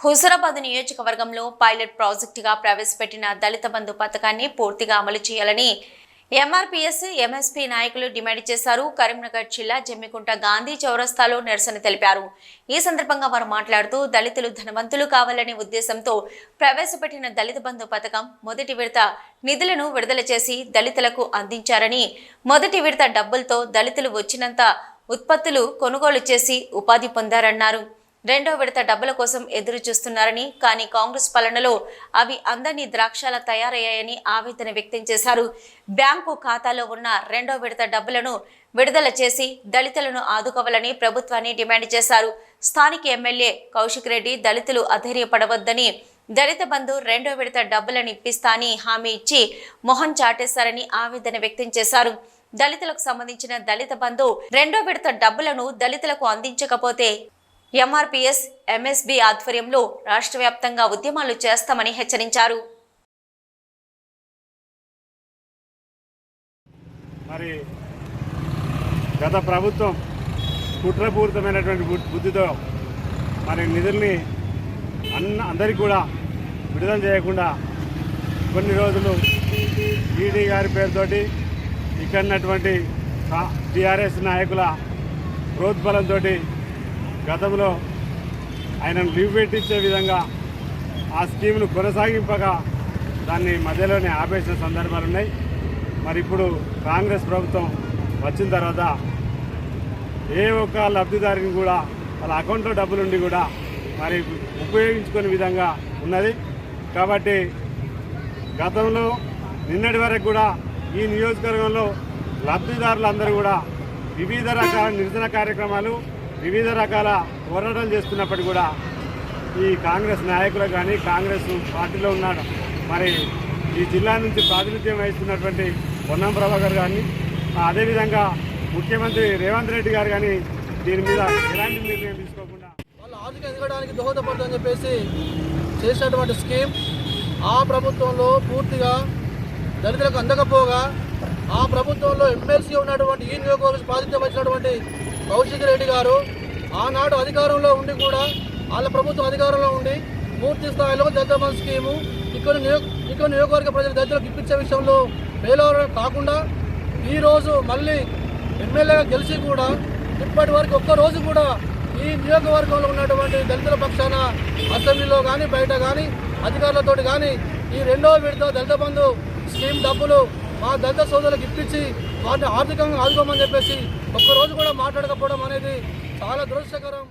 హుసరాబాద్ నియోజకవర్గంలో పైలట్ ప్రాజెక్టుగా ప్రవేశపెట్టిన దళిత బంధు పథకాన్ని పూర్తిగా అమలు చేయాలని ఎంఆర్పీఎస్ ఎంఎస్పీ నాయకులు డిమాండ్ చేశారు. కరీంనగర్ జిల్లా జమ్మికుంట గాంధీ చౌరస్తాలో నిరసన తెలిపారు. ఈ సందర్భంగా వారు మాట్లాడుతూ దళితులు ధనవంతులు కావాలనే ఉద్దేశంతో ప్రవేశపెట్టిన దళిత బంధు పథకం మొదటి విడత నిధులను విడుదల చేసి దళితులకు అందించారని మొదటి విడత డబ్బులతో దళితులు వచ్చినంత ఉత్పత్తులు కొనుగోలు చేసి ఉపాధి పొందారన్నారు. రెండో విడత డబ్బుల కోసం ఎదురు చూస్తున్నారని కానీ కాంగ్రెస్ పాలనలో అవి అందని ద్రాక్షాల తయారయ్యాయని ఆవేదన వ్యక్తం చేశారు. బ్యాంకు ఖాతాలో ఉన్న రెండో విడత డబ్బులను విడుదల చేసి దళితులను ఆదుకోవాలని ప్రభుత్వాన్ని డిమాండ్ చేశారు. స్థానిక ఎమ్మెల్యే కౌశిక్ రెడ్డి దళితులు అధైర్యపడవద్దని దళిత బంధు రెండో విడత డబ్బులను ఇప్పిస్తా అని హామీ ఇచ్చి మొహం చాటేశారని ఆవేదన వ్యక్తం చేశారు. దళితులకు సంబంధించిన దళిత బంధు రెండో విడత డబ్బులను దళితులకు అందించకపోతే ఎంఆర్పీఎస్ ఎంఎస్బి ఆధ్వర్యంలో రాష్ట్ర వ్యాప్తంగా ఉద్యమాలు చేస్తామని హెచ్చరించారు. మరి గత ప్రభుత్వం కుట్రపూరితమైనటువంటి బుద్ధితో మరి నిధుల్ని అన్న అందరికీ కూడా విడుదల చేయకుండా కొన్ని రోజులు ఈడీ గారి పేరుతోటి ఇక్కడ టీఆర్ఎస్ నాయకుల ప్రోద్బలంతో గతంలో ఆయనను లీవ్ పెట్టించే విధంగా ఆ స్కీమ్ను కొనసాగింపగా దాన్ని మధ్యలోనే ఆపేసిన సందర్భాలు ఉన్నాయి. మరి ఇప్పుడు కాంగ్రెస్ ప్రభుత్వం వచ్చిన తర్వాత ఏ ఒక్క లబ్ధిదారుని కూడా వాళ్ళ అకౌంట్లో డబ్బులుండి కూడా మరి ఉపయోగించుకునే విధంగా ఉన్నది. కాబట్టి గతంలో నిన్నటి వరకు కూడా ఈ నియోజకవర్గంలో లబ్ధిదారులందరూ కూడా వివిధ రకాల నిరసన కార్యక్రమాలు వివిధ రకాల పోరాటాలు చేస్తున్నప్పటికీ కూడా ఈ కాంగ్రెస్ నాయకులు కానీ కాంగ్రెస్ పార్టీలో ఉన్న మరి ఈ జిల్లా నుంచి ప్రాతినిధ్యం వహిస్తున్నటువంటి పొన్నం ప్రభాకర్ కానీ అదేవిధంగా ముఖ్యమంత్రి రేవంత్ రెడ్డి గారు కానీ దీని మీద ఎలాంటి నిర్ణయం తీసుకోకుండా వాళ్ళు ఆర్థిక ఎదగడానికి దోహదపడదని చెప్పేసి చేసినటువంటి స్కీమ్ ఆ ప్రభుత్వంలో పూర్తిగా దళితులకు అందకపోగా ఆ ప్రభుత్వంలో ఎమ్మెల్సీ ఉన్నటువంటి ఈ నియోజకవర్గ ప్రాతినిధ్యం వచ్చినటువంటి కౌశిక్ రెడ్డి గారు ఆనాడు అధికారంలో ఉండి కూడా వాళ్ళ ప్రభుత్వం అధికారంలో ఉండి పూర్తి స్థాయిలో దళిత స్కీము ఇక్కడ నియో ఇక్కడ నియోజకవర్గ ప్రజలు దళితులకు ఇప్పించే విషయంలో ఫెయిల్ కాకుండా ఈరోజు మళ్ళీ ఎమ్మెల్యేగా గెలిచి కూడా ఇప్పటి వరకు ఒక్క రోజు కూడా ఈ నియోజకవర్గంలో ఉన్నటువంటి దళితుల పక్షాన అసెంబ్లీలో కానీ బయట కానీ అధికారులతో కానీ ఈ రెండవ విడత దళిత బంధు స్కీమ్ డబ్బులు మా దళిత సోదరులకు ఇప్పించి వాటిని ఆర్థికంగా ఆదుకోమని చెప్పేసి ఒక్కరోజు కూడా మాట్లాడకపోవడం అనేది చాలా దురదృష్టకరం.